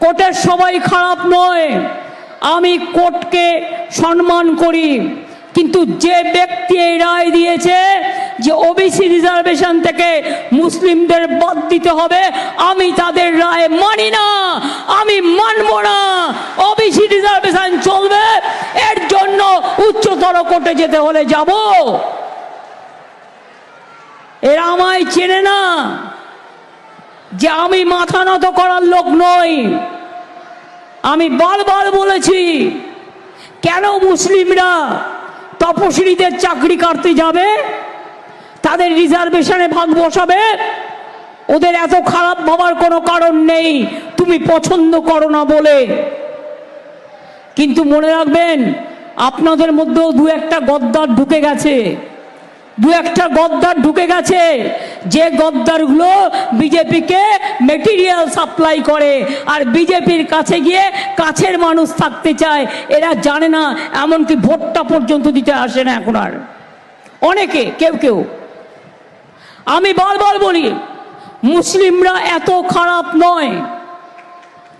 কোর্টের সবাই খারাপ নয়। আমি কোর্টকে সম্মান করি। কিন্তু যে ব্যক্তি এই রায় দিয়েছে যে ওবিসি রিজার্ভেশন থেকে মুসলিমদের বাদ দিতে হবে, আমি তাদের রায় মানি না, আমি মানব না। ওবিসি রিজার্ভেশন চলবে, এর জন্য উচ্চতর কোর্টে যেতে হলে যাব। এরা আমায় চেনে না। যে আমি মাথা নত করার লোক নই। আমি বারবার বলেছি, কেন মুসলিমরা তপশিলীদের চাকরি কাটতে যাবে? তাদের রিজার্ভেশনে ভাগ বসাবে? ওদের এত খারাপ ভাবার কোনো কারণ নেই, তুমি পছন্দ করো না বলে। কিন্তু মনে রাখবেন, আপনাদের মধ্যেও দু একটা গদ্দার ঢুকে গেছে। দু একটা গদ্দার ঢুকে গেছে যে গদ্দারগুলো বিজেপিকে মেটেরিয়াল সাপ্লাই করে, আর বিজেপির কাছে গিয়ে কাছের মানুষ থাকতে চায়, এরা জানে না, এমনকি ভোটটা পর্যন্ত দিতে আসে না এখন আর। অনেকে, কেউ কেউ। আমি বারবার বলি, মুসলিমরা এত খারাপ নয়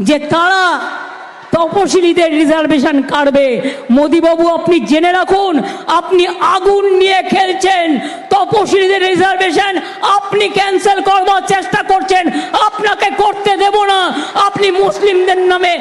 যে তারা তপশিলীদের রিজার্ভেশন কাটবে। মোদিবাবু, আপনি জেনে রাখুন, আপনি আগুন নিয়ে খেলছেন, তপশিলীদের রিজার্ভেশন আপনি ক্যান্সেল করবার চেষ্টা করছেন আপনাকে করতে দেব না। আপনি মুসলিমদের নামে